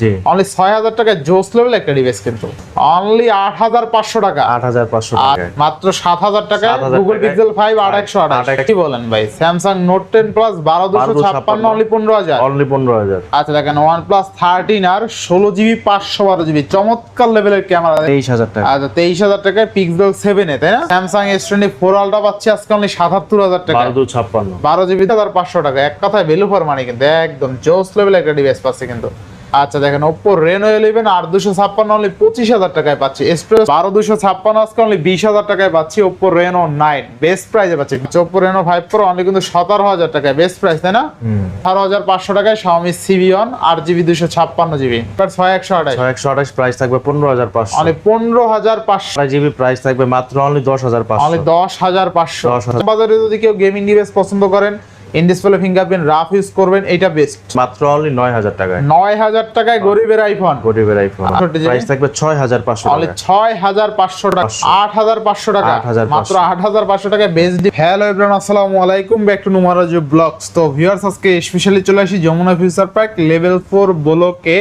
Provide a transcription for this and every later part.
জি। Only ছয় হাজার টাকায় জোস লেভেল একটা ডিভাইস কিন্তু। অনলি আট হাজার পাঁচশো টাকা। আট হাজার পাঁচশো আর মাত্র সাত হাজার টাকায় গুগল পিক্সেল ফাইভ আট একশো 8,128 কি বলেন ভাই? স্যামসাং নোট টেন প্লাস বারো দুশো 12,256 ছাপ্পান্ন। অনলি পনেরো হাজার। অনলি পনেরো হাজার। আচ্ছা দেখেন ওয়ান প্লাস থার্টিন আর ষোলো জিবি পাঁচশো বারো জিবি চমৎকার লেভেলের ক্যামেরা তেইশ হাজার টাকা। আচ্ছা তেইশ হাজার টাকায় পিক্সেল সেভেনে তাই না? Samsung S twenty four ultra পাচ্ছি আজকে অনলি সাতাত্তর হাজার টাকা বারো ছাপ্পান্ন। বারো জিবি হাজার পাঁচশো টাকা। এক কথায় ভ্যালু ফর মানি কিন্তু। একদম জোস লেভেল একটা ডিভাইস পাচ্ছে কিন্তু। আচ্ছা দেখেন ওপো রেনো ইলেভেন আর দুশো ছাপ্পান্ন অনলি পঁচিশ হাজার টাকায় পাচ্ছি। এক্সপ্রেস বারো দুশো ছাপ্পান্ন আজকে অনলি বিশ হাজার টাকায় পাচ্ছি ওপো রেনো নাইন বেস্ট প্রাইসে পাচ্ছি। Oppo Reno five Pro only কিন্তু সতেরো হাজার টাকায় বেস্ট প্রাইস তাই না? আঠারো হাজার পাঁচশো টাকায় শাওমি সিবিওন আট জিবি দুশো ছাপ্পান্ন জিবি ছয় একশো আঠাশ। ছয় একশো আঠাশ প্রাইস থাকবে পনেরো হাজার পাঁচশো। অনলি পনেরো হাজার পাঁচশো। জিবি প্রাইস থাকবে মাত্র অনলি দশ হাজার অনলি পাঁচশো দশ হাজার পাঁচশো। 10,000 বাজারে যদি কেউ গেমিং ডিভাইস পছন্দ করেন in display fingerprint rough use করবেন এটা বেস্ট মাত্র অনলি নয় হাজার টাকায়। নয় হাজার টাকায় গরিবের আইফোন গরিবের আইফোন প্রাইস থাকবে ছয় হাজার পাঁচশো অনলি টাকা। ছয় হাজার পাঁচশো টাকা। আট হাজার পাঁচশো টাকা। 8,500 মাত্র আট হাজার পাঁচশো টাকা বেস্ট হ্যালো এভরিওয়ান আসসালামু আলাইকুম। ব্যাক টু নুমারাজ ব্লগস তো ভিউয়ার্স আজকে স্পেশালি চলে আসি Jamuna future park level four ব্লকে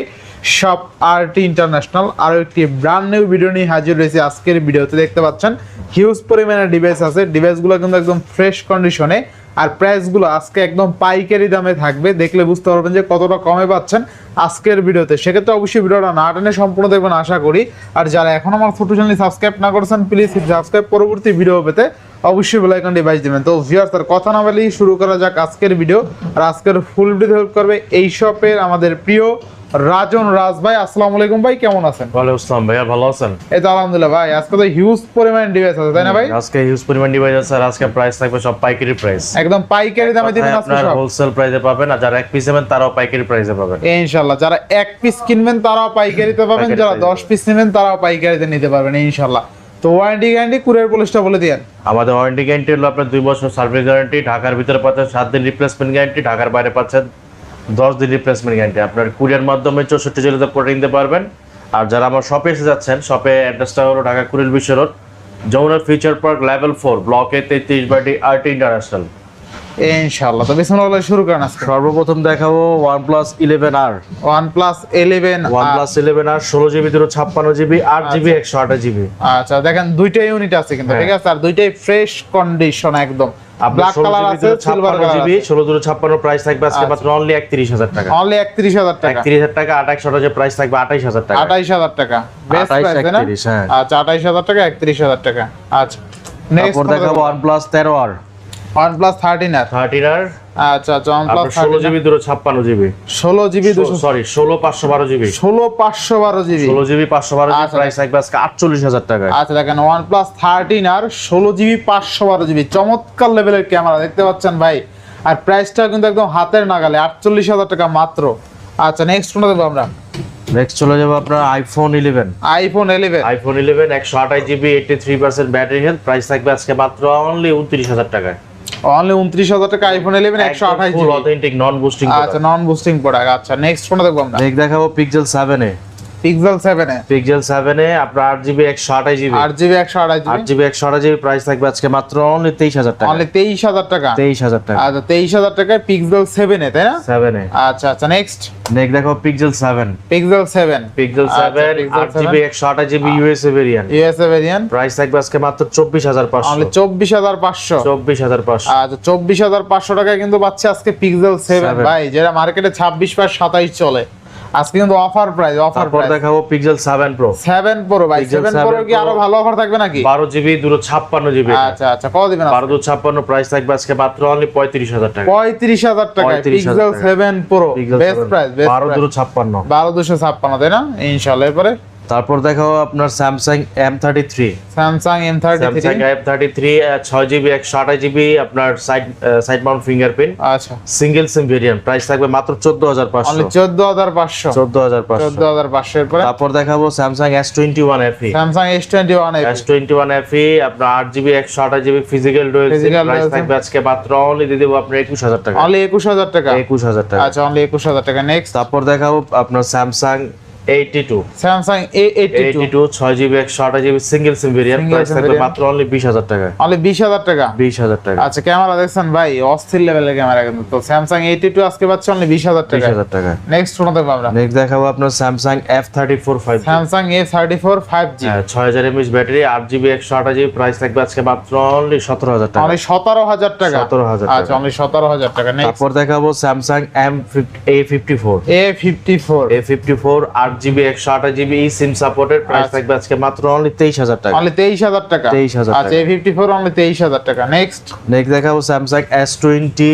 শপ আরটি ইন্টারন্যাশনাল আরও একটি ব্র্যান্ড নিউ ভিডিও নিয়ে হাজির রয়েছে আজকের ভিডিওতে। দেখতে পাচ্ছেন হিউজ পরিমাণে ডিভাইস আছে। ডিভাইসগুলো কিন্তু একদম ফ্রেশ কন্ডিশনে আর প্রাইসগুলো আজকে একদম পাইকারি দামে থাকবে। দেখলে বুঝতে পারবেন যে কতটা কমে পাচ্ছেন আজকের ভিডিওতে। সেক্ষেত্রে অবশ্যই ভিডিওটা না টেনে সম্পূর্ণ দেখবেন আশা করি। আর যারা এখন আমার ছোট চ্যানেল সাবস্ক্রাইব না করেছেন প্লিজ সাবস্ক্রাইব পরবর্তী ভিডিও পেতে অবশ্যই বেল আইকনটি বাজ দিবেন। তো ভিউয়ার্স তার কথা না বলেই শুরু করা যাক আজকের ভিডিও আর আজকের ফুল ভিডিও হেল্প করবে এই শপের আমাদের প্রিয় রাজন রাজ ভাই আসসালামু আলাইকুম ভাই কেমন আছেন? ওয়ালাইকুম আসসালাম ভাইয়া ভালো আছেন? এই তো আলহামদুলিল্লাহ ভাই আজকে তো হিউজ পরিমাণ ডিভাইস আছে তাই না ভাই? আজকে হিউজ পরিমাণ ডিভাইস আছে আর আজকে প্রাইস থাকবে সব পাইকারি প্রাইস একদম পাইকারি দামে দিবেন আজকে সব। হোলসেল প্রাইসে পাবেন আর যারা এক পিস নেবেন তারাও পাইকারি প্রাইসে পাবেন। ইনশাল্লাহ যারা এক পিস কিনবেন তারাও পাইকারিতে পাবেন যারা price দশ পিস নেবেন তারাও পাইকারিতে নিতে পারবেন ইনশাল্লাহ তো ওয়ারেন্টি গ্যারান্টি কুরিয়ার পলিশটা বলে দিয়েন। আমাদের ওয়ারেন্টি গ্যারান্টি হলো আপনার দুই বছর সার্ভিস গ্যারান্টি ঢাকার ভিতরে পাচ্ছেন সাত দিন রিপ্লেসমেন্ট গ্যারান্টি ঢাকার বাইরে পাচ্ছেন দশ দিন রিপ্লেসমেন্ট গ্যারান্টি আপনার কুরিয়ার মাধ্যমে চৌষট্টি জেলাতে করে নিতে পারবেন। আর যারা আমার শপে এসে যাচ্ছেন শপে অ্যাড্রেসটা হলো ঢাকা কুরিয়ার বিশ্ব road Jamuna future park level four ব্লকে তেত্রিশ বাটি আরটি ইন্টারন্যাশনাল তো বিসমিল্লাহ শুরু করেন আজকে। সর্বপ্রথম দেখাবো জিবি আচ্ছা। দেখেন দুইটা ইউনিট আছে কিন্তু হ্যাঁ। ঠিক আছে? আর দুইটাই ফ্রেশ কন্ডিশন একদম। প্রাইস থাকবে আজকে মাত্র অনলি টাকা। অনলি 31000 টাকা। 31000 টাকা 2800 যে প্রাইস থাকবে 28000 টাকা। 28000 টাকা। বেস্ট না? হ্যাঁ। আচ্ছা 28000 টাকা 31000 টাকা। আচ্ছা নেক্সট দেখাবো OnePlus 13R OnePlus 13R 13R আচ্ছা আচ্ছা জিবি দুটো ছাপ্পান্ন জিবি। ষোলো জিবি দুশো সরি ষোলো পাঁচশো বারো জিবি। ষোলো পাঁচশো বারো জিবি। ষোলো জিবি পাঁচশো বারো জিবি আচ্ছা। প্রাইস থাকবে আজকে আটচল্লিশ হাজার টাকায়। আচ্ছা দেখেন প্লাস থার্টিন আর ষোলো জিবি পাঁচশো বারো জিবি। চমৎকার লেভেলের ক্যামেরা দেখতে পাচ্ছেন ভাই? আর প্রাইসটা কিন্তু একদম হাতের নাগালে আটচল্লিশ হাজার টাকা মাত্র। আচ্ছা নেক্সট কোনটা দেখব আমরা। নেক্সট চলে যাব আপনার iPhone eleven iPhone eleven iPhone eleven একশো আঠাশ GB eighty three percent battery health price থাকবে আজকে মাত্র অনলি উনত্রিশ হাজার টাকায়। অনলি উনত্রিশ হাজার টাকা আইফোন ইলেভেন একশো GB full authentic non boosting আচ্ছা নন বুস্টিং প্রোডাক্ট আচ্ছা নেক্সট ফোন দেখব আমরা। দেখ দেখাবো পিক্সেল সেভেনে পিক্সেল আপনার GB GB GB GB GB price থাকবে আজকে মাত্র অনলি হাজার টাকা। অনলি টাকা? টাকা। আচ্ছা টাকায় পিক্সেল তাই না? আচ্ছা আচ্ছা নেক্সট দেখো Pixel Pixel Pixel GB GB USA variant USA variant price থাকবে আজকে মাত্র অনলি হাজার পাঁচশো। টাকায় কিন্তু পাচ্ছে আজকে পিক্সেল সেভেন ভাই যেটা মার্কেটে ছাব্বিশ পাঁচ সাতাইশ চলে। আজকে কিন্তু অফার প্রাইস অফার প্রাইস দেখাবো পিক্সেল 7 প্রো 7 প্রো ভাই 7 প্রো কি আরও ভালো অফার থাকবে নাকি? বারো জিবি দুটো ছাপ্পান্ন জিবি আচ্ছা আচ্ছা কত দিবেন বারো দু ছাপ্পান্ন প্রাইস থাকবে আজকে মাত্র অনলি পঁয়ত্রিশ হাজার টাকা। পঁয়ত্রিশ হাজার টাকা 35,000 পিক্সেল টাকা। Seven Pro Pixel best price best বারো দুটো ছাপ্পান্ন। বারো দুশো ছাপ্পান্ন তাই না? ইনশাআল্লাহ এরপরে তারপর দেখাবো আপনার Samsung M thirty three Samsung M thirty three Samsung M thirty three ছয় জিবি একশো আঠাশ জিবি আপনার সাইড সাইড মাউন্ট ফিঙ্গারপ্রিন্ট আচ্ছা। সিঙ্গেল সিম ভেরিয়েন্ট প্রাইস থাকবে মাত্র চোদ্দ হাজার পাঁচশো। চোদ্দ হাজার পাঁচশো। চোদ্দ হাজার পাঁচশো। চোদ্দ হাজার পাঁচশো এরপরে? তারপর দেখাবো Samsung S twenty one F E Samsung S twenty one S twenty one F E আপনার আট জিবি একশো আঠাশ জিবি ফিজিক্যাল Physical প্রাইস থাকবে আজকে মাত্র অনলি দিয়ে দেবো আপনার একুশ হাজার টাকা। অনলি একুশ হাজার টাকা। একুশ হাজার টাকা। আচ্ছা অনলি একুশ হাজার টাকা। নেক্সট তারপর দেখাবো আপনার Samsung 82 Samsung A82 82 6GB 128GB single SIM variant price থাকবে মাত্র অনলি 20000 টাকা। অনলি 20000 আজকে পাচ্ছে অনলি 20000 টাকা। টাকা। নেক্সট ফোন দেখাবো আমরা। নেক্সট দেখাবো আপনার Samsung F34 টাকা। অনলি 17000 টাকা। 17000 টাকা। আচ্ছা অনলি 17000 টাকা। নেক্সট তারপর দেখাবো Samsung M A54 জিবি একশো আঠাশ জিবি ই সিম সাপোর্টের প্রাইস। থাকবে আজকে মাত্র অনলি তেইশ হাজার টাকা। অনলি তেইশ হাজার টাকা? 23,000 আচ্ছা এ ফিফটি ফোর অনলি তেইশ হাজার টাকা। নেক্সট নেক্সট দেখাবো Samsung S twenty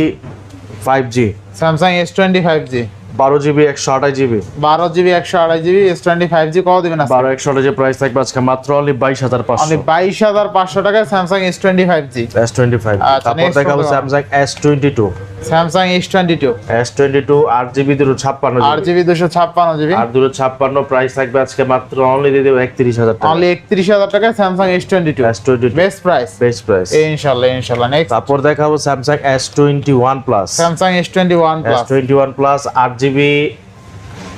five G Samsung S twenty five G বারো জিবি একশো আঠাশ জিবি বারো জিবি একশো আড়াই GB S twenty five G কত দিবেন বারো একশো আঠাশ প্রাইস থাকবে আজকে মাত্র অনলি বাইশ হাজার অনলি পাঁচশো বাইশ হাজার পাঁচশো টাকায় Samsung S twenty five G S twenty five তারপর দেখাবো Samsung S twenty two Samsung S twenty two S twenty two আট জিবি দুটো ছাপ্পান্ন আট জিবি দুশো ছাপ্পান্ন জিবি। ছাপ্পান্ন প্রাইস থাকবে আজকে মাত্র অনলি দিয়ে দেবো একত্রিশ হাজার টাকা। অনলি একত্রিশ হাজার টাকায় Samsung S twenty two S twenty best price best price ইনশাল্লাহ ইনশাল্লাহ। নেক্সট তারপর দেখাবো Samsung S twenty one plus Samsung S twenty one plus twenty one plus আট জিবি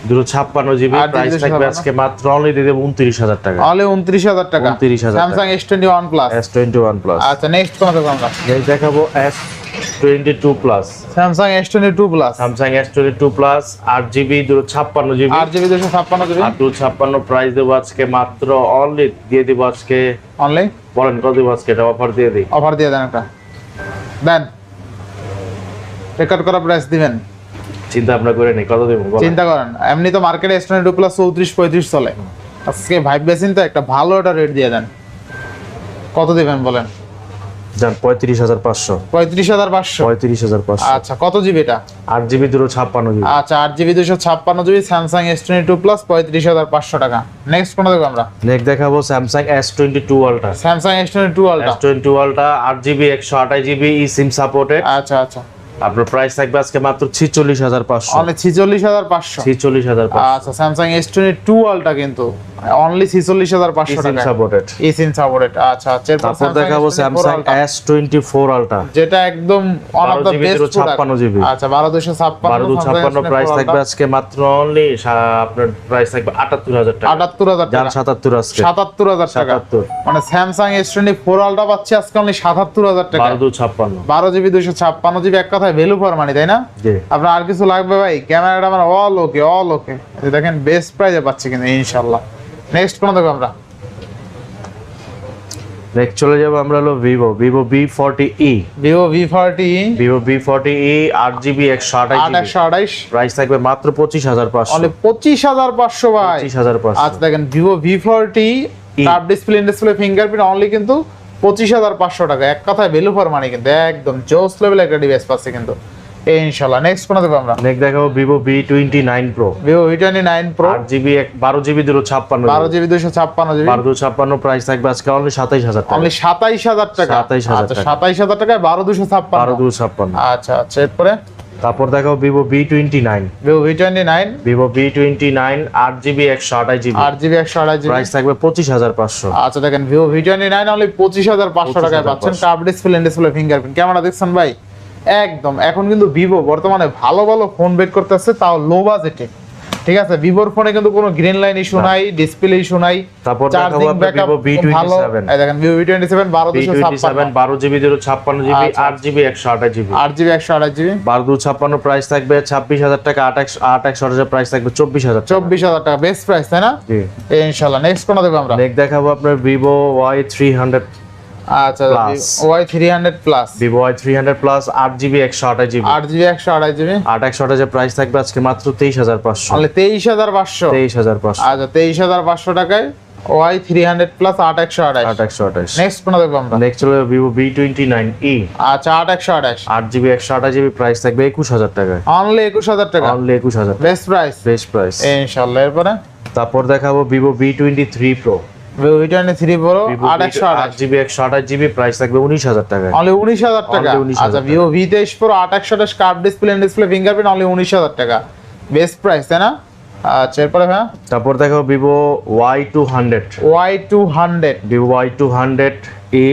দুটো ছাপ্পান্ন জিবি। প্রাইস থাকবে আজকে মাত্র অনলি দিয়ে দেবো উনত্রিশ হাজার টাকা। অনলি উনত্রিশ হাজার টাকা। 29,000 টাকা। Samsung S twenty one plus S twenty one plus আচ্ছা নেক্সট কোন দেখব আমরা? দেখাবো S twenty two plus plus Samsung S twenty plus আট জিবি দুটো ছাপ্পান্ন জিবি আট জিবি দুশো ছাপ্পান্ন জিবি আর দুটো ছাপ্পান্ন প্রাইস দেবো আজকে মাত্র অনলি দিয়ে দেবো আজকে। অনলি বলেন কত দেবো আজকে? এটা অফার দিয়ে দিই। অফার দিয়ে দেন একটা। দেন। রেকর্ড করা প্রাইস দিবেন। চিন্তা করে নেই কত দেবো? চিন্তা করেন এমনি তো মার্কেটে এস টোয়েন্টি টু প্লাস চৌত্রিশ পঁয়ত্রিশ চলে। আজকে ভাইব বেসিন তো একটা ভালো একটা রেট দিয়ে দেন। কত দিবেন বলেন? যান পঁয়ত্রিশ হাজার পাঁচশো। পঁয়ত্রিশ হাজার পাঁচশো? পঁয়ত্রিশ হাজার পাঁচশো। আচ্ছা কত জিবি এটা? আট জিবি দুটো ছাপ্পান্ন জিবি। আচ্ছা আট জিবি দুশো ছাপ্পান্ন GB Samsung S twenty two plus পঁয়ত্রিশ হাজার পাঁচশো টাকা। নেক্সট কোনো দেখব আমরা? নেক্সট দেখাবো Samsung S twenty two ultra Samsung S twenty two ultra S twenty ultra আট জিবি একশো আঠাশ জিবি ই সিম সাপোর্টেড আচ্ছা আচ্ছা। আপনার প্রাইস থাকবে আজকে মাত্র ছিচল্লিশ হাজার পাঁচশো। ছিচল্লিশ হাজার পাঁচশো। ছিচল্লিশ হাজার আচ্ছা Samsung S twenty two ultra কিন্তু। অনলি ছিচল্লিশ হাজার ই পাঁচশো সিম টাকা সাপোর্টেড এই সাপোর্টেড আচ্ছা আচ্ছা। তারপর Samsung দেখাবো S24 Samsung Ultra, S four ultra যেটা একদম অন অফ 12 GB বেস্ট ছাপ্পান্ন GB আচ্ছা বারো দুশো ছাপ্পান্ন বারো দু ছাপ্পান্ন প্রাইস থাকবে আজকে মাত্র অনলি আপনার প্রাইস থাকবে আটাত্তর হাজার টাকা। আটাত্তর হাজার যান টাকা। সাতাত্তর আজকে। সাতাত্তর হাজার টাকা। সাতাত্তর। মানে স্যামসাং এস টোয়েন্টি পাচ্ছি আজকে অনলি সাতাত্তর হাজার টাকা। বারো দু ছাপ্পান্ন। বারো জিবি দুশো ছাপ্পান্ন জিবি এক কথায় ভ্যালু ফর মানি তাই না? জি। আপনার আর কিছু লাগবে ভাই? ক্যামেরাটা আমার অল ওকে অল ওকে দেখেন বেস্ট প্রাইজে পাচ্ছি কিন্তু ইনশাল্লাহ নেক্সট কোন দেখো আমরা। নেক্সট চলে যাব আমরা হলো Vivo Vivo V forty E Vivo V forty Vivo V forty E আট জিবি একশো আঠাশ একশো আঠাইশ প্রাইস থাকবে মাত্র পঁচিশ হাজার পাঁচশো। অনলি পঁচিশ হাজার পাঁচশো ভাই। পঁচিশ হাজার পাঁচশো। আচ্ছা দেখেন ভিভো ভি ফোরটি E। টাপ ডিসপ্লে ডিসপ্লে ফিঙ্গারপ্রিন্ট অনলি কিন্তু পঁচিশ হাজার পাঁচশো টাকা। এক কথায় ভ্যালু ফর মানি কিন্তু একদম জোস লেভেল একটা ডিভাইস পাচ্ছে কিন্তু। নেক্সট দেবো আমরা। নেক্সট দেখাবো Vivo V twenty nine pro Vivo V twenty nine pro আট জিবি বারো জিবি দুটো ছাপ্পান্ন বারো জিবি দুশো ছাপ্পান্ন জিবি বারো ছাপ্পান্ন প্রাইস থাকবে আজকে অনলি সাতাইশ হাজার টাকা। অনলি সাতাইশ হাজার টাকা? 27,000 আচ্ছা টাকা। সাতাইশ হাজার টাকায় বারো দুশো ছাপ্পান্ন। বারো দু ছাপ্পান্ন। আচ্ছা আচ্ছা এরপরে? তারপর দেখাবো Vivo V twenty nine Vivo V twenty nine Vivo V twenty nine আট জিবি একশো আঠাশ জিবি আট জিবি একশো জিবি প্রাইস থাকবে পঁচিশ হাজার পাঁচশো। আচ্ছা দেখেন Vivo V twenty nine only পঁচিশ হাজার পাঁচশো টাকায় পাচ্ছেন। Curve display display fingerprint camera দেখছেন ভাই? একদম। এখন কিন্তু ভিভো বর্তমানে ভালো ভালো ফোন বের করতেছে তাও লো বাজেটে ঠিক আছে? ভিভোর ফোনে কিন্তু কোনো গ্রিন লাইন ইস্যু নাই ডিসপ্লে ইস্যু নাই তারপর চার্জিং ব্যাকআপ ভালো। এই দেখেন ভিভো ভি টোয়েন্টি সেভেন বারো বি দুশো টোয়েন্টি সেভেন ছাপ্পান্ন। বারো জিবি দুটো ছাপ্পান্ন জিবি আচ্ছা। আট জিবি একশো আঠাশ জিবি। আট জিবি একশো আঠাশ জিবি। বারো দু ছাপ্পান্ন প্রাইস থাকবে ছাব্বিশ হাজার টাকা আট একশো আট একশো হাজার প্রাইস থাকবে চব্বিশ হাজার টাকা। চব্বিশ হাজার টাকা বেস্ট প্রাইস তাই না? জি। এই ইনশাল্লাহ নেক্সট কোনটা দেবো আমরা? নেক্সট দেখাবো আপনার ভিভো ওয়াই থ্রি হান্ড্রেড আচ্ছা। Y three hundred plus Vivo Y three hundred plus আট জিবি একশো আঠাশ জিবি আট জিবি একশো আড়াই জিবি আট একশো আঠাশের প্রাইস থাকবে আজকে মাত্র তেইশ হাজার পাঁচশো। তাহলে তেইশ হাজার পাঁচশো। তেইশ হাজার পাঁচশো। আচ্ছা তেইশ হাজার পাঁচশো টাকায় ওয়াই থ্রি হান্ড্রেড প্লাস আট একশো আঠাশ। আট একশো আঠাশ। নেক্সট কোনটা দেখব আমরা? নেক্সট হলো Vivo V twenty nine E আচ্ছা আট একশো আঠাশ। আট জিবি একশো আঠাশ জিবি প্রাইস থাকবে একুশ হাজার টাকায়। অনলি একুশ হাজার টাকা? অনলি একুশ হাজার বেস্ট প্রাইস বেস্ট প্রাইস ইনশাল্লাহ এরপরে? তারপর দেখাবো Vivo V twenty three pro Vivo three pro আট একশো আট জিবি একশো আঠাশ জিবি প্রাইস থাকবে উনিশ হাজার টাকায়। অনলি উনিশ হাজার টাকা। আচ্ছা ভিভো ভি তেইশ প্রো আট একশো আঠাশ curve display display fingerprint only উনিশ হাজার টাকা। বেস্ট প্রাইস তাই না? আচ্ছা এরপরে হ্যাঁ তারপর দেখাবো Vivo Y two hundred Y two hundred Vivo Y two hundred E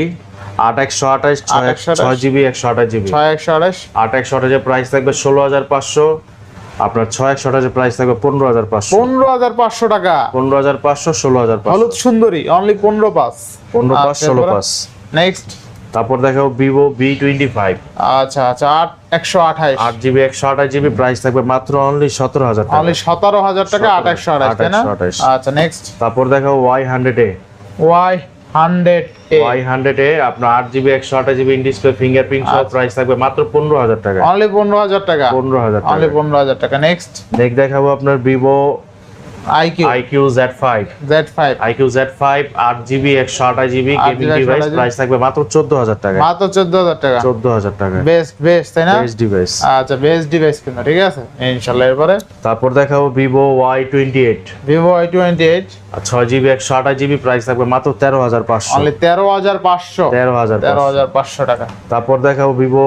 আট একশো আঠাশ ছয় 828 ছয় জিবি একশো আঠাশ জিবি ছয় একশো আঠাশ। আট একশো আঠাশের প্রাইস থাকবে ষোলো হাজার পাঁচশো। আপনার ছয় একশো আঠাশের প্রাইস থাকবে পনেরো হাজার পাঁচশো। পনেরো হাজার পাঁচশো টাকা। পনেরো হাজার পাঁচশো ষোলো হাজার হলুদ সুন্দরী অনলি পনেরো পাঁচ। পনেরো পাঁচ ষোলো পাঁচ। নেক্সট তারপর দেখাবো ভিভো বি টোয়েন্টি ফাইভ আচ্ছা আচ্ছা আট একশো আঠাইশ আট জিবি একশো আঠাশ জিবি প্রাইস থাকবে মাত্র অনলি সতেরো হাজার টাকা। অনলি সতেরো হাজার টাকা আট একশো 828 আচ্ছা নেক্সট তারপর দেখাবো Y hundred A Y hundred Y hundred A আপনার আট জিবি একশো আঠাশ জিবি ডিসপ্লে ফিঙ্গারপ্রিন্ট সহ প্রাইস থাকবে মাত্র পনেরো হাজার টাকা। অনলি পনেরো হাজার টাকা। পনেরো হাজার অনলি পনেরো হাজার টাকা। নেক্সট নেক্সট দেখাবো আপনার Vivo iQOO iQOO Z five Z five iQOO Z five আট জিবি একশো আঠাশ জিবি 8 গেমিং ডিভাইস 128 প্রাইস থাকবে মাত্র চোদ্দ হাজার টাকা। মাত্র চোদ্দ হাজার টাকা। চোদ্দ হাজার টাকা। বেস্ট বেস্ট তাই না? বেস্ট ডিভাইস আচ্ছা বেস্ট ডিভাইস কিন্তু ঠিক আছে? ইনশাল্লাহ এরপরে? তারপর দেখাবো Vivo Y twenty eight Vivo Y twenty eight ছয় জিবি একশো আঠাশ জিবি প্রাইস থাকবে মাত্র তেরো হাজার পাঁচশো। অনলি তেরো হাজার পাঁচশো। তেরো হাজার তেরো হাজার পাঁচশো টাকা। তারপর দেখাবো Vivo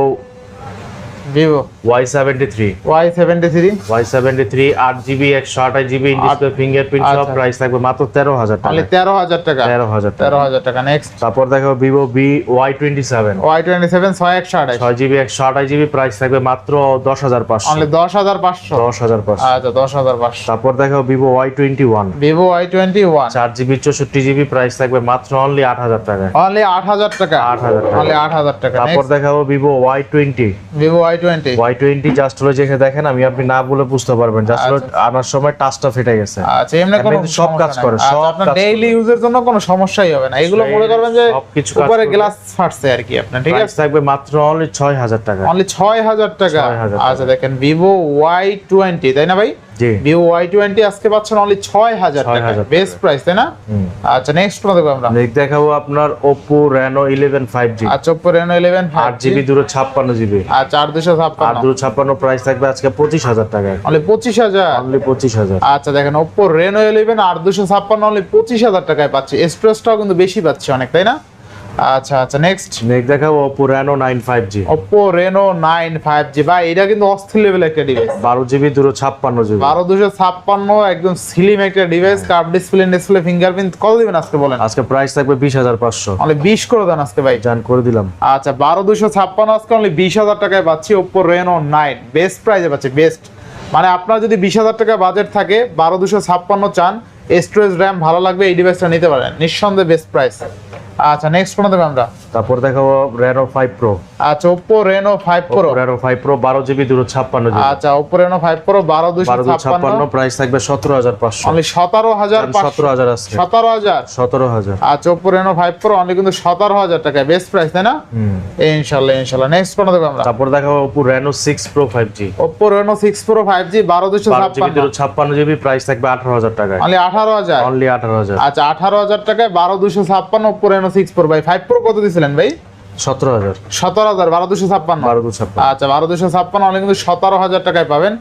Vivo Y seventy three Y seventy three Y seventy three আট জিবি একশো আঠাশ জিবি ডিসপ্লে ফিঙ্গারপ্রিন্ট সব। প্রাইস থাকবে মাত্র তেরো হাজার টাকা। তেরো হাজার টাকা? তেরো হাজার তেরো টাকা হাজার টাকা নেক্সট তারপর দেখাবো Vivo V Y twenty seven Y twenty seven ছয় একশো আঠাইশ ছয় জিবি একশো আঠাশ জিবি প্রাইস থাকবে মাত্র দশ হাজার পাঁচশো। অনলি দশ হাজার পাঁচশো। দশ হাজার পাঁচশো। আচ্ছা দশ হাজার পাঁচশো। তারপর দেখাবো Vivo Y twenty one Vivo Y twenty one চার জিবি চৌষট্টি জিবি প্রাইস থাকবে মাত্র অনলি আট হাজার টাকা। অনলি আট হাজার টাকা। 8,000 টাকা। অনলি আট হাজার টাকা তারপর দেখাবো Vivo Y twenty Vivo Y twenty Y twenty just হলো যেখানে দেখেন আমি আপনি না বলে বুঝতে পারবেন জাস্ট হলো আনার সময় টাচটা ফেটে গেছে। আচ্ছা এমনি কোনো সব কাজ করে, আচ্ছা, সব আপনার ডেইলি ইউজের জন্য কোনো সমস্যাই হবে না। এগুলো মনে করবেন যে সবকিছু উপরে গ্লাস ফাটছে আর কি আপনার ঠিক আছে? থাকবে মাত্র অনলি ছয় হাজার টাকা। অনলি ছয় হাজার টাকা। 6,000 টাকা। আচ্ছা দেখেন ভিভো ওয়াই টোয়েন্টি তাই না ভাই? জি। ভিভো ওয়াই টোয়েন্টি আজকে পাচ্ছেন অনলি ছয় হাজার টাকা। বেস্ট প্রাইস তাই না? আচ্ছা নেক্সট কোন দেখব আমরা? দেখাবো আপনার Oppo Reno eleven five G আচ্ছা ওপো রেনো ইলেভেন আট জিবি দূরে ছাপ্পান্ন জিবি আর চার দুশো আট ছাপ্পান্ন ছাপ্পান্ন প্রাইস থাকবে আজকে পঁচিশ হাজার টাকা অনলি পঁচিশ হাজার? অনলি পঁচিশ হাজার। আচ্ছা দেখেন ওপো রেনো ইলেভেন আর দুশো ছাপ্পান্ন অনলি পঁচিশ হাজার টাকায় পাচ্ছি। কিন্তু বেশি পাচ্ছি অনেক তাই না? আচ্ছা আচ্ছা নেক্সট নেক্সট দেখাবো G Oppo Reno nine five G ভাই এটা কিন্তু অস্থির লেভেল একটা ডিভাইস বারো জিবি দূরে ছাপ্পান্ন জিবি বারো দুশো ছাপ্পান্ন একদম স্লিম একটা device curve display display fingerprint কত দিবেন আজকে বলেন? আজকে প্রাইস থাকবে বিশ হাজার পাঁচশো। বিশ করে দেন আজকে ভাই। জান করে দিলাম। আচ্ছা বারো দুশো ছাপ্পান্ন আজকে অনলি বিশ হাজার টাকায় পাচ্ছি ওপো রেনো নাইন বেস্ট প্রাইসে পাচ্ছি বেস্ট মানে আপনার যদি বিশ হাজার টাকা বাজেট থাকে বারো দুশো ছাপ্পান্ন চান স্টোরেজ র্যাম ভালো লাগবে এই ডিভাইসটা নিতে পারেন। নিঃসন্দেহে বেস্ট প্রাইস আচ্ছা নেক্সট কোনটা দেবে আমরা? তারপর দেখাবো রেনো ফাইভ প্রো আচ্ছা Oppo Reno five pro Reno five pro বারো জিবি দূরে ছাপ্পান্ন আচ্ছা ওপো রেনো ফাইভ প্রো বারো দুশো ছাপ্পান্ন। ছাপ্পান্ন প্রাইস থাকবে সতেরো হাজার পাঁচশো। অনলি সতেরো হাজার সতেরো হাজার আজকে সতেরো হাজার? সতেরো হাজার। আচ্ছা Oppo Reno five pro only কিন্তু সতেরো হাজার টাকা বেস্ট প্রাইস তাই না? ইনশাল্লাহ ইনশাল্লাহ নেক্সট কোনো দেবে আমরা। তারপর দেখাবো Oppo Reno six pro five G Oppo Reno six pro five G বারো দুশো বারো জিবি ছাপ্পান্ন দূরে ছাপ্পান্ন জিবি প্রাইস থাকবে আঠারো হাজার টাকায়। অনলি আঠারো হাজার? অনলি আঠারো হাজার। আচ্ছা আঠারো হাজার টাকায় বারো দুশো ছাপ্পান্ন ওপো রেনো সিক্স প্রো ভাই ফাইভ প্রো কত দিছিলেন ভাই? সতেরো হাজার। সতেরো হাজার বারো দুশো ছাপ্পান্ন। বারো আচ্ছা বারো দুশো ছাপ্পান্ন কিন্তু সতেরো হাজার টাকায় পাবেন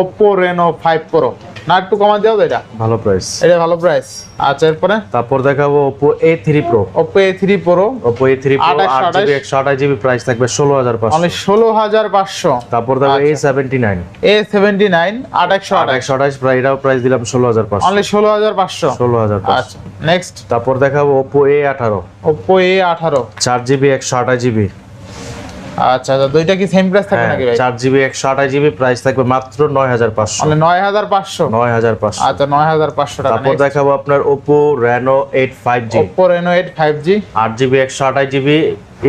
ওপো রেনো ফাইভ প্রো না একটু কমা দাও এটা। ভালো প্রাইস এটা ভালো প্রাইস আচ্ছা এরপরে? তারপর দেখাবো Oppo A3 Pro Oppo A3 Pro Oppo A3 Pro 8GB 128GB price থাকবে 16500 মানে 16500 তারপর দেখো A79 A79 828 128 প্রাইস এটাও প্রাইস দিলাম 16500 মানে 16500 16500 আচ্ছা নেক্সট তারপর দেখাবো Oppo A18 Oppo A18 4GB 128GB আচ্ছা আচ্ছা দুইটা কি সেম প্রাইস থাকবে হ্যাঁ, নাকি ভাই? 4GB 128GB প্রাইস থাকবে মাত্র 9500 মানে 9500 9500 আচ্ছা 9500 টাকা তারপর দেখাবো আপনার Oppo Reno 8 5G Oppo Reno 8 5G 8GB 128GB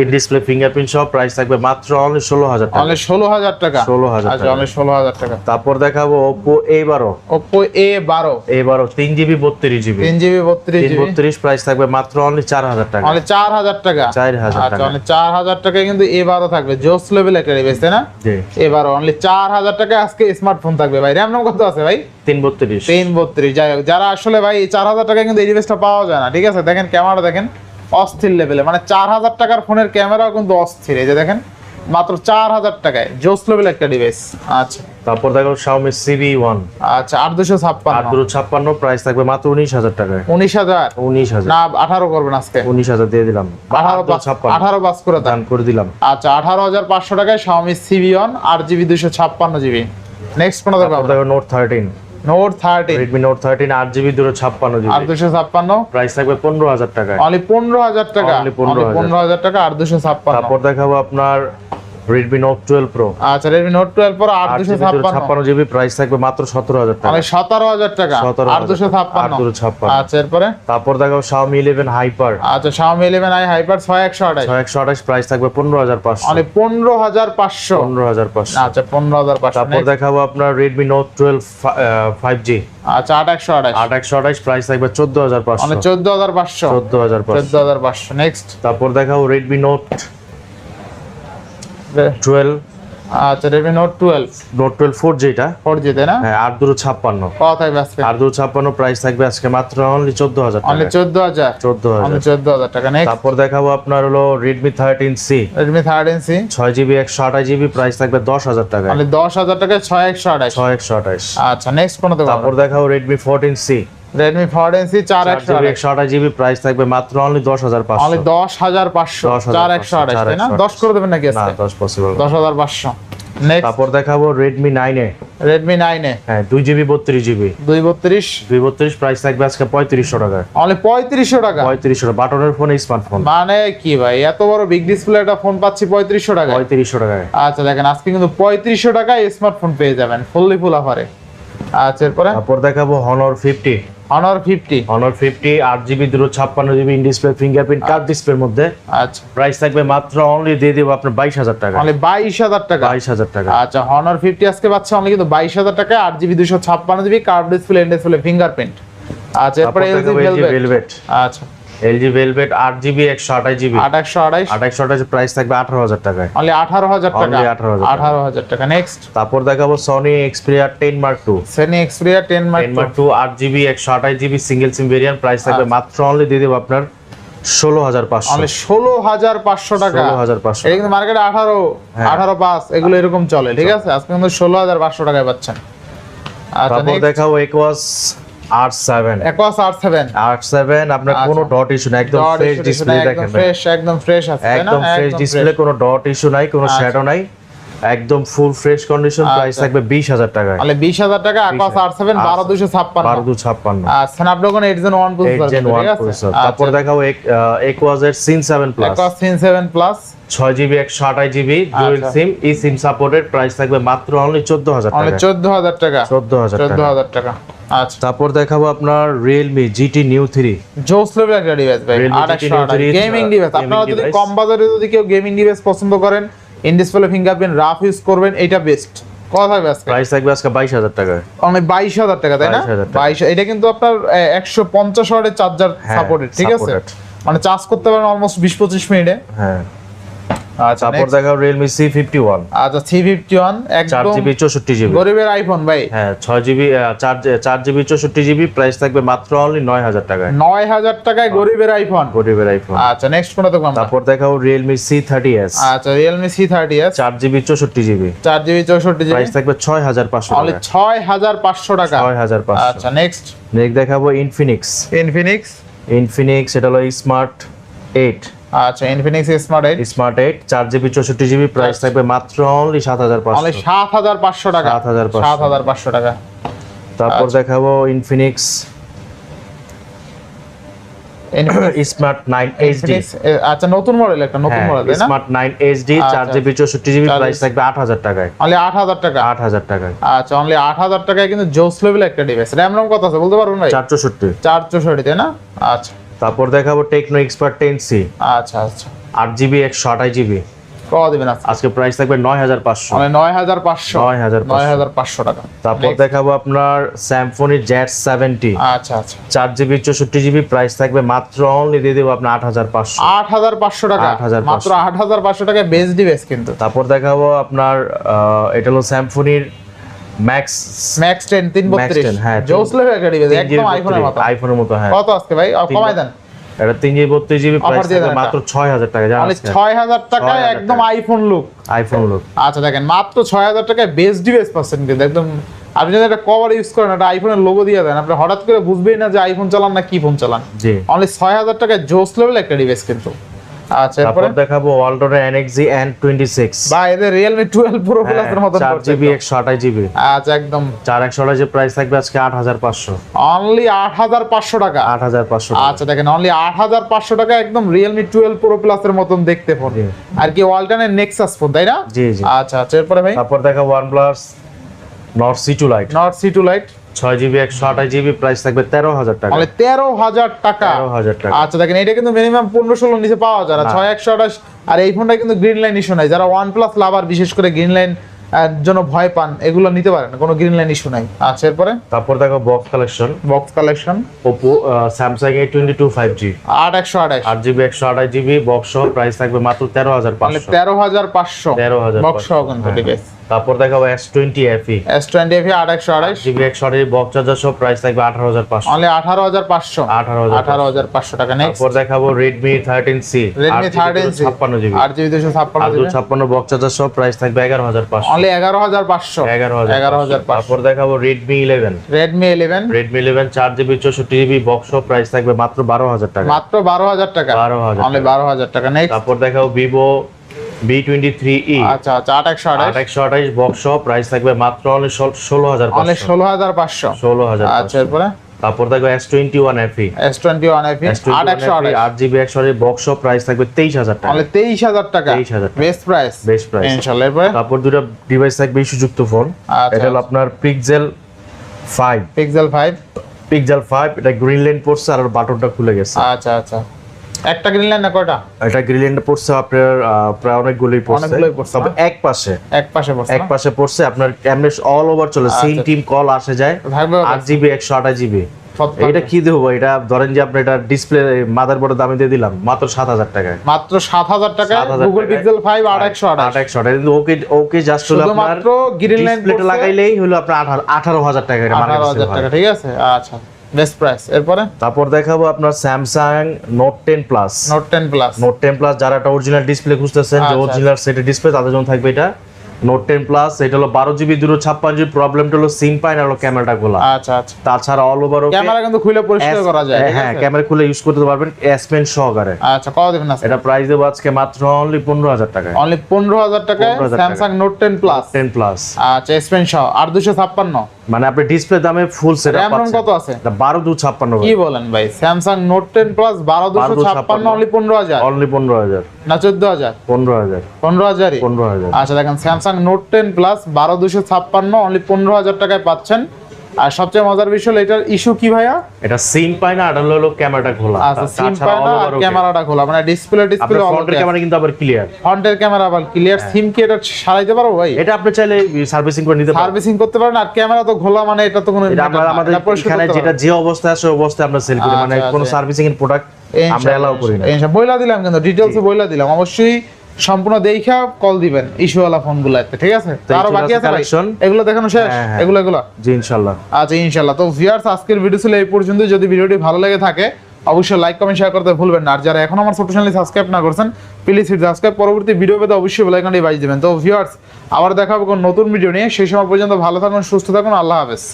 in display fingerprint সহ প্রাইস থাকবে মাত্র অনলি ষোলো হাজার টাকা। অনলি ষোলো হাজার টাকা। 16,000 আচ্ছা অনলি ষোলো হাজার টাকা। তারপর দেখাবো ওপো এ বারো। ওপো এ বারো। এ বারো তিন জিবি বত্রিশ জিবি তিন জিবি বত্রিশ বত্রিশ প্রাইস থাকবে মাত্র অনলি চার হাজার টাকা। অনলি চার হাজার টাকা। 4,000 আচ্ছা টাকা। অনলি চার হাজার টাকায় কিন্তু এ বারো থাকবে। জোস লেভেল একটা ডিভাইস তাই না? জি। এবারও অনলি চার হাজার টাকায় আজকে স্মার্টফোন থাকবে। ভাই র্যাম নাম কত আছে ভাই? তিন বত্রিশ। তিন বত্রিশ। যাই হোক যারা আসলে ভাই চার হাজার টাকায় কিন্তু এই ডিভাইসটা পাওয়া যায় না ঠিক আছে? দেখেন ক্যামেরা দেখেন। অস্থির লেভেলে মানে চার হাজার টাকার ফোনের ক্যামেরাও কিন্তু অস্থির। এই যে দেখেন মাত্র চার হাজার টাকায়। জোস লেভেল একটা ডিভাইস আচ্ছা। তারপর দেখো শাওমি সিবি ওয়ান আচ্ছা আট দুশো ছাপ্পান্ন। আট দুশো ছাপ্পান্ন প্রাইস থাকবে মাত্র উনিশ হাজার টাকায়। উনিশ হাজার? উনিশ হাজার। না আঠারো করবেন আজকে। উনিশ হাজার দিয়ে দিলাম। আঠারো ছাপ্পান্ন। আঠারো পাস করে দান। করে দিলাম। আচ্ছা আঠারো হাজার পাঁচশো টাকায় শাওমি ওয়ান আট জিবি দুশো ছাপ্পান্ন জিবি। নেক্সট কোনো দেখো note thirteen note thirteen Redmi note thirteen আট জিবি দুশো ছাপ্পান্ন আট ছাপ্পান্ন? প্রাইস থাকবে পনেরো হাজার টাকায়। অনলি পনেরো হাজার টাকা? Only 15,000 পনেরো হাজার টাকা আট দুশো ছাপ্পান্ন। তারপর দেখাবো আপনার রেডমি নোট টুয়েলভ প্রো আচ্ছা আট দুশো জিবি ছাপ্পান্ন। ছাপ্পান্ন জিবি প্রাইস থাকবে মাত্র সতেরো হাজার টাকা। মানে সতেরো হাজার টাকা 17,000 আট দুশো ছাপ্পান্ন। আট দুশো ছাপ্পান্ন। আচ্ছা এরপরে? তারপর দেখাবো Xiaomi ইলেভেন হাইপার আচ্ছা Xiaomi 11i হাইপার ছয় একশো আঠাশ। ছয় একশো আঠাশ প্রাইস থাকবে পনেরো হাজার পাঁচশো। মানে পনেরো হাজার পাঁচশো। পনেরো হাজার পাঁচশো। আচ্ছা পনেরো হাজার পাঁচশো। তারপর দেখাবো আপনার Redmi note twelve five G আচ্ছা আট একশো আঠাশ। আট একশো আঠাশ প্রাইস থাকবে চোদ্দ হাজার পাঁচশো। মানে চোদ্দ হাজার পাঁচশো। চোদ্দ হাজার পাঁচশো। চোদ্দ হাজার পাঁচশো। নেক্সট তারপর দেখাবো রেডমি নোট টুয়েলভ আচ্ছা Redmi note twelve note twelve four যেটা ফোর জি তাই না? হ্যাঁ আট দুটো ছাপ্পান্ন। কথাই ব্যস্ত আট দুটো ছাপ্পান্ন প্রাইস থাকবে আজকে মাত্র অনলি চোদ্দ হাজার অনলি চোদ্দ হাজার। চোদ্দ হাজার। চোদ্দ হাজার টাকা নেক্সট তারপর দেখাবো আপনার হলো Redmi thirteen C Redmi third inch ছয় জিবি একশো আঠাশ জিবি প্রাইস থাকবে দশ হাজার টাকা অনলি দশ হাজার টাকায় ছয় একশো আঠাশ। ছয় একশো আঠাশ। আচ্ছা নেক্সট কোনটা তারপর দেখাবো রেডমি ফোরটিন সি চার চার একশো জিবি প্রাইস থাকবে মাত্র অনলি দশ হাজার অনলি পাঁচশো। দশ হাজার পাঁচশো 10,500, চার একশো আঠাশ তাই না? 4,128 দশ করে দেবেন নাকি না আজকে? দশ পসিবল দশ হাজার পাঁচশো। নেক্সট তারপর দেখাবো রেডমি নাইনে রেডমি নাইনে হ্যাঁ দুই জিবি বত্রিশ জিবি। দুই বত্রিশ। দুই বত্রিশ প্রাইস থাকবে আজকে পঁয়ত্রিশশো টাকা। অনলি পঁয়ত্রিশশো টাকা? পঁয়ত্রিশশো টাকা। বাটনের ফোন স্মার্টফোন মানে কি ভাই এত বড় বিগ ডিসপ্লে একটা ফোন পাচ্ছি পঁয়ত্রিশশো টাকা পঁয়ত্রিশশো টাকায়। আচ্ছা দেখেন আজকে কিন্তু পঁয়ত্রিশশো টাকায় স্মার্টফোন পেয়ে যাবেন ফুললি ফুল অফারে আচ্ছা এরপরে? তারপর দেখাবো Honor fifty Honor fifty Honor fifty আট জিবি দুটো ছাপ্পান্ন GB in display fingerprint card ডিসপ্লের মধ্যে। আচ্ছা। প্রাইস থাকবে মাত্র অনলি দিয়ে দেব আপনার বাইশ হাজার টাকা। অনলি বাইশ হাজার টাকা? বাইশ হাজার টাকা। আচ্ছা অনার ফিফটি আজকে পাচ্ছে অনলি কিন্তু বাইশ হাজার টাকায় আট জিবি দুশো ছাপ্পান্ন GB curve display in display fingerprint আচ্ছা এরপর এলজি ভেলভেট আচ্ছা। এলজি ভেলভেট আট জিবি একশো আঠাশ জিবি। আঠাশশো আঠাইশ আঠাশশো আঠাশ প্রাইস থাকবে আঠারো হাজার টাকায় অনলি টাকা? Only 18,000 টাকা। আঠারো হাজার টাকা। নেক্সট তারপর দেখাবো Sony Xperia ten mark two Sony Xperia ten ten mark mark two আট জিবি একশো আঠাশ GB single SIM variant price থাকবে আচ্ছা। মাত্র অনলি দিয়ে দেবো আপনার ষোলো হাজার পাঁচশো। অনলি ষোলো হাজার পাঁচশো টাকা। ষোলো হাজার পাঁচশো এটা কিন্তু মার্কেটে আঠারো হ্যাঁ। আঠারো পাঁচ এগুলো এরকম চলে ঠিক আছে? আজকে কিন্তু ষোলো হাজার পাঁচশো টাকায় পাচ্ছেন। আচ্ছা তারপর দেখাবো Aquos R seven Aquos R seven R seven আপনার আচ্ছা। কোনো ডট ইস্যু নাই একদম ফ্রেশ ডিসপ্লে দেখেন। ফ্রেশ একদম ফ্রেশ আছে একদম ফ্রেশ ডিসপ্লে কোনো ডট ইস্যু নাই কোনো আচ্ছা। শ্যাডো নাই একদম ফুল ফ্রেশ কন্ডিশন প্রাইস আচ্ছা। থাকবে বিশ হাজার টাকায়। তাহলে বিশ হাজার টাকা ছাপ্পান্ন। বারো দু ছাপ্পান্ন। আর Snapdragon eight gen one eight gen one processor তারপর দেখাবো একোয়াজের সিন সেভেন প্লাস একোয়াস তিন সেভেন প্লাস ছয় জিবি একশো আঠাশ জিবি ডুয়েল আচ্ছা। সিম ই সিম সাপোর্টেড প্রাইস থাকবে মাত্র অনলি চোদ্দ হাজার অনলি টাকা চোদ্দ হাজার টাকা। চোদ্দ হাজার চোদ্দ টাকা। হাজার টাকা। আচ্ছা। তারপর দেখাবো আপনার রিয়েলমি জিটি নিউ থ্রি জোস লেভেল একটা ডিভাইস ভাই Realme GT Neo 3 gaming device আপনারা যদি কম বাজারে যদি কেউ গেমিং ডিভাইস পছন্দ করেন in display fingerprint rough use করবেন এটা বেস্ট প্রাইস থাকবে আজকে টাকা। তাই না? 22,000 টাকা। এটা কিন্তু আপনার একশো পঞ্চাশ ওয়াটের চার্জার হ্যাঁ, সাপোর্টেড ঠিক আছে? মানে চার্জ করতে পারেন অলমোস্ট বিশ পঁচিশ মিনিটে। হ্যাঁ। আচ্ছা তারপর সি ফিফটি ওয়ান আচ্ছা থ্রি ফিফটি ওয়ান চার একদম জিবি চৌষট্টি জিবি। গরিবের আইফোন ভাই। হ্যাঁ ছয় জিবি চার চার জিবি চৌষট্টি জিবি প্রাইস থাকবে মাত্র অনলি নয় হাজার টাকায়। নয় হাজার টাকায় গরিবের আইফোন গরিবের আইফোন আচ্ছা নেক্সট কোনটা দেখব আমরা। তারপর সি থার্টি এস আচ্ছা চৌষট্টি জিবি। চার জিবি চৌষট্টি জিবি। প্রাইস থাকবে ছয় হাজার পাঁচশো অনলি টাকা ছয় হাজার পাঁচশো টাকা। ছয় হাজার পাঁচশো। আচ্ছা নেক্সট নেক্সট দেখাবো ইনফিনিক্স ইনফিনিক্স ইনফিনিক্স এটা হলো স্মার্ট এইট আচ্ছা Infinix smart eight smart eight চার জিবি চৌষট্টি জিবি প্রাইস থাকবে মাত্র অনলি সাত হাজার অনলি পাঁচশো সাত হাজার পাঁচশো টাকা। 7,500 সাত হাজার পাঁচশো টাকা। তারপর আচ্ছা। দেখাবো ইনফিনিক্স স্মার্ট নাইন এইচডি আচ্ছা নতুন মডেল একটা নতুন মডেল তাই না? স্মার্ট নাইন এইচডি চার আচ্ছা। জিবি চৌষট্টি জিবি প্রাইস থাকবে আট হাজার টাকায়। অনলি আট হাজার টাকা। আট হাজার টাকায়। আচ্ছা অনলি আট হাজার টাকায় কিন্তু জোস লেভেল একটা ডিভাইস র্যাম রম কত আছে বলতে পারবেন ভাই? চার চৌষট্টি। চার চৌষট্টি তাই না? আচ্ছা। তারপর দেখাবো টেকনো এক্সপার্ট টেন সি আচ্ছা আচ্ছা। আট জিবি একশো আঠাশ জিবি কত দিবেন আজকে? প্রাইস থাকবে নয় হাজার পাঁচশো। মানে নয় হাজার পাঁচশো। 9,500 নয় হাজার পাঁচশো টাকা। তারপর। দেখাবো আপনার স্যামফোনি জেট সেভেন্টি আচ্ছা আচ্ছা। চার জিবি চৌষট্টি জিবি প্রাইস থাকবে মাত্র অনলি দিয়ে দেবো আপনার আট হাজার পাঁচশো। আট হাজার পাঁচশো টাকা। 8,500 মাত্র আট হাজার পাঁচশো টাকায় বেস্ট ডিভাইস কিন্তু। তারপর দেখাবো আপনার এটা হলো স্যামফোনির ম্যাক্স ম্যাক্স টেন তিন বত্রিশ। 10, হ্যাঁ, জোস লেভেল একটা ডিভাইস একদম আইফোনের মতো। আইফোনের মতো হ্যাঁ। কত আজকে ভাই? কমাই দেন। এটা তিন জিবি বত্রিশ জিবি প্রাইস দিয়ে থাকবে দেন মাত্র ছয় হাজার টাকা জানেন তাহলে ছয় হাজার টাকায় একদম আইফোন লুক আইফোন লোক আচ্ছা দেখেন মাত্র ছয় হাজার টাকায় বেস্ট ডিভাইস পাচ্ছেন কিন্তু একদম আপনি যদি একটা কভার ইউজ করেন একটা আইফোনের লোগো দিয়ে দেন আপনি হঠাৎ করে বুঝবেই না যে আইফোন চালান না কি ফোন চালান। জি। অনলি ছয় হাজার টাকায় জোস লেভেল একটা ডিভাইস কিন্তু। আচ্ছা তারপর দেখাবো এন টোয়েন্টি সিক্স বা এদের হ্যাঁ, মতন জিবি একদম। একশো আঠাশ জিবি আচ্ছা একদম। প্রাইস থাকবে আজকে অনলি আট হাজার পাঁচশো টাকা? আচ্ছা দেখেন অনলি আট হাজার পাঁচশো টাকা একদম প্লাসের মতন দেখতে ফোন। আর কি ওয়ালটনের ফোন তাই না? জি জি। আচ্ছা আচ্ছা এরপরে ভাই? তারপর দেখা OnePlus Nord C two lite Nord C two lite ছয় জিবি একশো আঠাশ জিবি প্রাইস থাকবে তেরো হাজার টাকা। অনলি তেরো হাজার টাকা। হাজার টাকা। আচ্ছা দেখেন এটা কিন্তু মিনিমাম পনেরো ষোলো নিচে পাওয়া যায় না। ছয় একশো আঠাশ আর এই ফোনটা কিন্তু গ্রিন লাইন ইস্যু নাই। যারা ওয়ান প্লাস লাভার বিশেষ করে গ্রিন লাইন জন্য ভয় পান এগুলো নিতে পারেন কোনো গ্রিন লাইন ইস্যু নাই। আচ্ছা এরপরে? তারপর দেখো box collection box collection Oppo Samsung A twenty two five G আট একশো আঠাশ। আট জিবি একশো আঠাশ জিবি বক্স সহ প্রাইস থাকবে মাত্র তেরো হাজার মানে পাঁচশো। তেরো হাজার পাঁচশো। তেরো হাজার বক্স সহ কিন্তু ডিভাইস তারপর দেখাবো S twenty FE S twenty FE আট একশো আঠাশ জিবি একশো আঠাশ বক্স চার্জার সহ প্রাইস থাকবে আঠারো হাজার পাঁচশো। অনলি আঠারো হাজার পাঁচশো। আঠারো আঠারো হাজার পাঁচশো টাকা নেক্সট তারপর দেখাবো Redmi thirteen C Redmi thirteen ছাপ্পান্ন জিবি আট জিবি দুশো ছাপ্পান্ন আর ছাপ্পান্ন বক্স চার্জার সহ প্রাইস থাকবে এগারো হাজার পাঁচশো। অনলি এগারো হাজার পাঁচশো। এগারো হাজার এগারো হাজার তারপর দেখাবো Redmi eleven Redmi eleven Redmi eleven চার জিবি চৌষট্টি জিবি বক্স সহ প্রাইস থাকবে মাত্র বারো হাজার টাকা। মাত্র বারো হাজার টাকা। বারো হাজার অনলি বারো হাজার টাকা। নেক্সট তারপর দেখাবো Vivo V twenty three E. আচ্ছা আচ্ছা আঠাশ। বক্স প্রাইস থাকবে মাত্র অনলি ষোলো হাজার ষোলো হাজার পাঁচশো। ষোলো হাজার আচ্ছা এরপরে? তারপর দেখো S twenty one FE S twenty one FE আট একশো আট জিবি একশো আঠাশ বক্স প্রাইস থাকবে তেইশ হাজার টাকা। তেইশ হাজার টাকা। 23,000 টাকা। বেস্ট প্রাইস বেস্ট প্রাইস ইনশাল্লাহ তারপর দুটো ডিভাইস থাকবে ইস্যুযুক্ত ফোন আচ্ছা, এটা হলো আপনার Pixel five Pixel five Pixel five এটা গ্রিন লাইন পড়ছে আর বাটনটা খুলে গেছে। আচ্ছা আচ্ছা। একটা গ্রিন লাইন না কয়টা? এটা গ্রিন লাইনটা পড়ছে আপনার প্রায় অনেকগুলোই পড়ছে। পড়ছে, তবে এক পাশে। এক পাশে বসে এক পাশে পড়ছে আপনার এমনি অল ওভার চলে সিম। টিম কল আসে যায় থাকবে আট জিবি একশো আঠাশ জিবি এটা কি দেবো এটা ধরেন যে আপনি এটা ডিসপ্লে মাদার বোর্ডের দামে দিয়ে দিলাম মাত্র সাত হাজার টাকায়। মাত্র সাত হাজার টাকা গুগল পিক্সেল ফাইভ আট একশো আট একশো কিন্তু ওকে ওকে জাস্ট হলো আপনার গ্রিন লাইন ডিসপ্লেটা লাগাইলেই হলো আপনার আঠারো হাজার টাকা এটা আঠারো হাজার টাকা ঠিক আছে? আচ্ছা। বেস্ট প্রাইস এরপরে? তারপর দেখাবো আপনার Samsung note ten plus note ten plus note ten plus যারা একটা অরিজিনাল ডিসপ্লে খুঁজতেছেন যে। অরিজিনাল সেটের ডিসপ্লে তাদের জন্য থাকবে এটা। নোট টেন প্লাস এটা হলো বারো জিবি দুটো ছাপ্পান্ন জিবি প্রবলেমটা হলো সিম পাইন আর হলো ক্যামেরাটা খোলা। আচ্ছা আচ্ছা। তাছাড়া অল ওভার ক্যামেরা কিন্তু খুলে পরিষ্কার করা যায় হ্যাঁ ক্যামেরা খুলে ইউজ করতে পারবেন এস পেন সহকারে। আচ্ছা কত দেবেন আজকে? এটা প্রাইস দেবো আজকে মাত্র অনলি পনেরো হাজার টাকায়। অনলি পনেরো হাজার টাকায় 15,000 টাকা। Samsung note ten plus ten plus আচ্ছা এসপেন সহ। আর দুশো ছাপ্পান্ন? মানে আপনি ডিসপ্লে দামে ফুল সেট আপ ROM কত আছে? বারো দু ছাপ্পান্ন কি বলেন ভাই? স্যামসাং নোট 10 প্লাস বারো দুশো 12,256 ছাপ্পান্ন। অনলি পনেরো হাজার। অনলি পনেরো হাজার। না চোদ্দ হাজার। পনেরো হাজার। পনেরো হাজারই? পনেরো হাজার। আচ্ছা দেখেন স্যামসাং নোট 10 প্লাস বারো দুশো ছাপ্পান্ন অনলি পনেরো হাজার টাকায় পাচ্ছেন। আর সবচেয়ে মজার বিষয় হলো এটার ইস্যু কি ভাইয়া? এটা সিম পাই না আর হলো ক্যামেরাটা খোলা আচ্ছা সিম পায় না আর ক্যামেরাটা খোলা মানে ডিসপ্লে ডিসপ্লে ফ্রন্টের ক্যামেরা কিন্তু আবার ক্লিয়ার ফ্রন্টের ক্যামেরা আবার ক্লিয়ার সিম কি এটা সারাইতে পারো ভাই? এটা আপনি চাইলে সার্ভিসিং করে নিতে পারেন সার্ভিসিং করতে পারেন আর ক্যামেরা তো খোলা মানে এটা তো কোনো আমাদের এখানে যেটা যে অবস্থায় আছে ওই অবস্থায় আমরা সেল করি। মানে আচ্ছা, কোনো আচ্ছা। সার্ভিসিং এর প্রোডাক্ট আমরা এলাও করি না। বইলা দিলাম কিন্তু ডিটেলসে বইলা দিলাম। অবশ্যই সম্পূর্ণ দেখা কল দিবেন ইস্যুওয়ালা ফোনগুলোতে ঠিক আছে? আরও বাকি আছে collection। এগুলো দেখানো শেষ? হ্যাঁ, হ্যাঁ। এগুলো এগুলো? জি ইনশাল্লাহ আচ্ছা ইনশাল্লাহ তো ভিউয়ার্স আজকের ভিডিও ছিল এই পর্যন্ত। যদি ভিডিওটি ভালো লেগে থাকে অবশ্যই লাইক কমেন্ট শেয়ার করতে ভুলবেন না। আর যারা এখন আমার ছোট চ্যানেল সাবস্ক্রাইব না করছেন প্লিজ হিট সাবস্ক্রাইব পরবর্তী ভিডিও পেতে অবশ্যই বেল আইকনটি বাজিয়ে দেবেন। তো ভিউয়ার্স আবার দেখা হবে কোনো নতুন ভিডিও নিয়ে। সেই সময় পর্যন্ত ভালো থাকুন সুস্থ থাকুন। আল্লাহ হাফেজ।